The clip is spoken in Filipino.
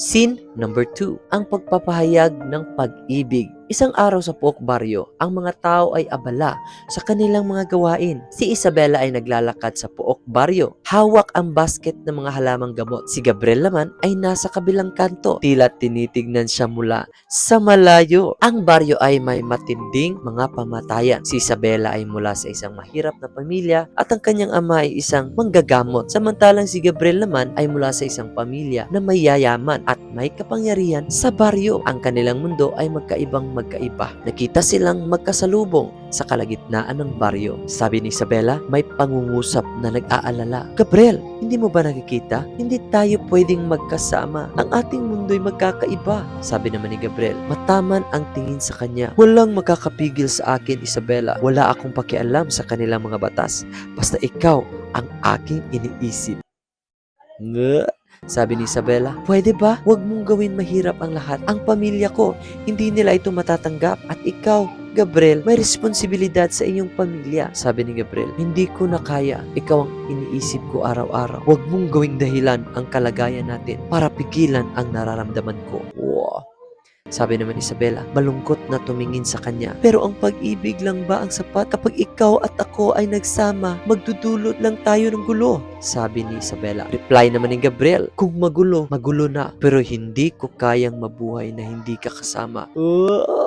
Xin number 2, ang pagpapahayag ng pag-ibig. Isang araw sa Pook Barrio, ang mga tao ay abala sa kanilang mga gawain. Si Isabella ay naglalakad sa Pook Barrio. Hawak ang basket ng mga halamang gamot. Si Gabriel naman ay nasa kabilang kanto. Tila tinitignan siya mula sa malayo. Ang baryo ay may matinding mga pamatayan. Si Isabella ay mula sa isang mahirap na pamilya at ang kanyang ama ay isang manggagamot. Samantalang si Gabriel naman ay mula sa isang pamilya na may yayaman at may kapangyarihan sa baryo. Ang kanilang mundo ay magkaibang magkaiba. Nakita silang magkasalubong sa kalagitnaan ng baryo. Sabi ni Isabella, may pangungusap na nag-aalala. Gabriel, hindi mo ba nakikita? Hindi tayo pwedeng magkasama. Ang ating mundo'y magkakaiba. Sabi naman ni Gabriel, mataman ang tingin sa kanya. Walang makakapigil sa akin, Isabella. Wala akong pakialam sa kanilang mga batas. Basta ikaw ang aking iniisip. Nga, sabi ni Isabella, pwede ba? Huwag mong gawin mahirap ang lahat. Ang pamilya ko, hindi nila ito matatanggap. At ikaw, Gabriel, may responsibilidad sa inyong pamilya. Sabi ni Gabriel, hindi ko na kaya. Ikaw ang iniisip ko araw-araw. Huwag mong gawing dahilan ang kalagayan natin para pigilan ang nararamdaman ko. Wow. Sabi naman ni Isabella, malungkot na tumingin sa kanya. Pero ang pag-ibig lang ba ang sapat? Kapag ikaw at ako ay nagsama, magdudulot lang tayo ng gulo. Sabi ni Isabella. Reply naman ni Gabriel, kung magulo, magulo na. Pero hindi ko kayang mabuhay na hindi ka kasama. Oh,